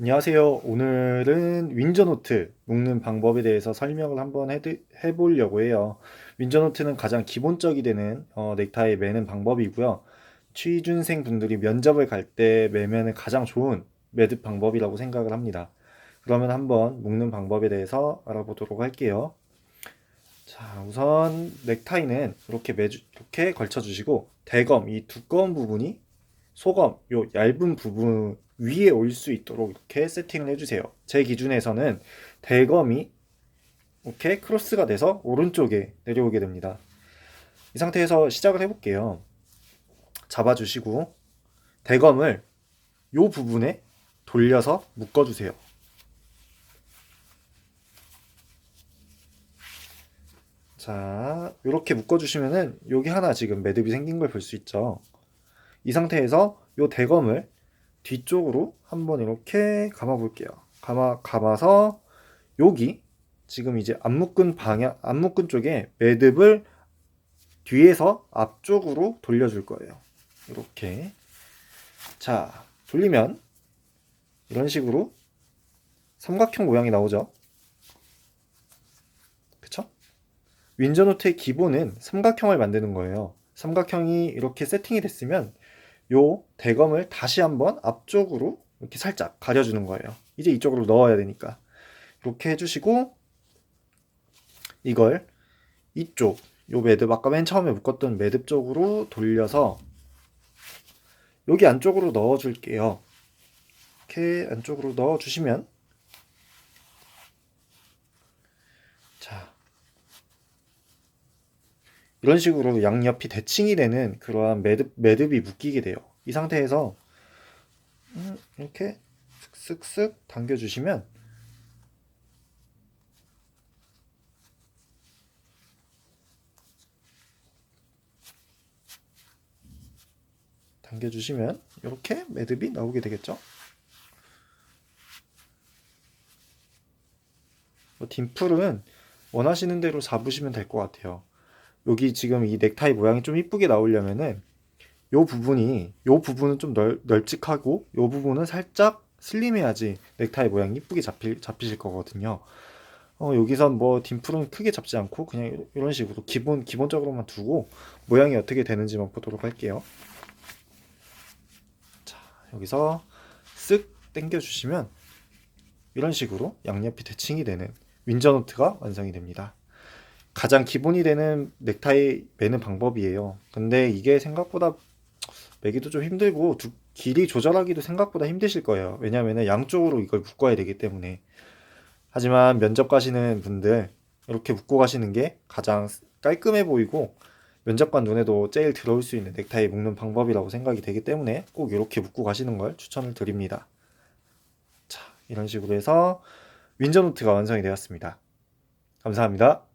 안녕하세요. 오늘은 윈저노트 묶는 방법에 대해서 설명을 한번 해드- 해보려고 해요. 윈저노트는 가장 기본적이 되는 어, 넥타이 매는 방법이고요. 취준생 분들이 면접을 갈 때 매면은 가장 좋은 매듭 방법이라고 생각을 합니다. 그러면 한번 묶는 방법에 대해서 알아보도록 할게요. 자, 우선 넥타이는 이렇게 매주, 이렇게 걸쳐 주시고 대검, 이 두꺼운 부분이 소검, 요 얇은 부분 위에 올 수 있도록 이렇게 세팅을 해주세요. 제 기준에서는 대검이 이렇게 크로스가 돼서 오른쪽에 내려오게 됩니다. 이 상태에서 시작을 해볼게요. 잡아주시고 대검을 요 부분에 돌려서 묶어주세요. 자, 이렇게 묶어주시면은 여기 하나 지금 매듭이 생긴 걸 볼 수 있죠. 이 상태에서 요 대검을 뒤쪽으로 한번 이렇게 감아 볼게요. 감아 감아서 여기 지금 이제 안 묶은 방향 안 묶은 쪽에 매듭을 뒤에서 앞쪽으로 돌려줄 거예요. 이렇게 자 돌리면 이런 식으로 삼각형 모양이 나오죠. 그쵸? 윈저노트의 기본은 삼각형을 만드는 거예요. 삼각형이 이렇게 세팅이 됐으면 요 대검을 다시 한번 앞쪽으로 이렇게 살짝 가려주는 거예요. 이제 이쪽으로 넣어야 되니까. 이렇게 해주시고 이걸 이쪽 요 매듭 아까 맨 처음에 묶었던 매듭 쪽으로 돌려서 여기 안쪽으로 넣어줄게요. 이렇게 안쪽으로 넣어주시면 이런 식으로 양옆이 대칭이 되는 그러한 매듭, 매듭이 묶이게 돼요. 이 상태에서 음, 이렇게 쓱쓱쓱 당겨주시면 당겨주시면 이렇게 매듭이 나오게 되겠죠. 뭐 딤플은 원하시는 대로 잡으시면 될 것 같아요. 여기 지금 이 넥타이 모양이 좀 이쁘게 나오려면은 요 부분이 요 부분은 좀 널, 널찍하고 요 부분은 살짝 슬림해야지 넥타이 모양이 이쁘게 잡히, 잡히실 거거든요. 어, 여기선 뭐 딤플은 크게 잡지 않고 그냥 이런 식으로 기본 기본적으로만 두고 모양이 어떻게 되는지만 보도록 할게요. 자, 여기서 쓱 당겨 주시면 이런 식으로 양옆이 대칭이 되는 윈저노트가 완성이 됩니다. 가장 기본이 되는 넥타이 매는 방법이에요. 근데 이게 생각보다 매기도 좀 힘들고 두, 길이 조절하기도 생각보다 힘드실 거예요. 왜냐하면 양쪽으로 이걸 묶어야 되기 때문에. 하지만 면접 가시는 분들 이렇게 묶고 가시는 게 가장 깔끔해 보이고 면접관 눈에도 제일 들어올 수 있는 넥타이 묶는 방법이라고 생각이 되기 때문에 꼭 이렇게 묶고 가시는 걸 추천을 드립니다. 자, 이런 식으로 해서 윈저노트가 완성이 되었습니다. 감사합니다.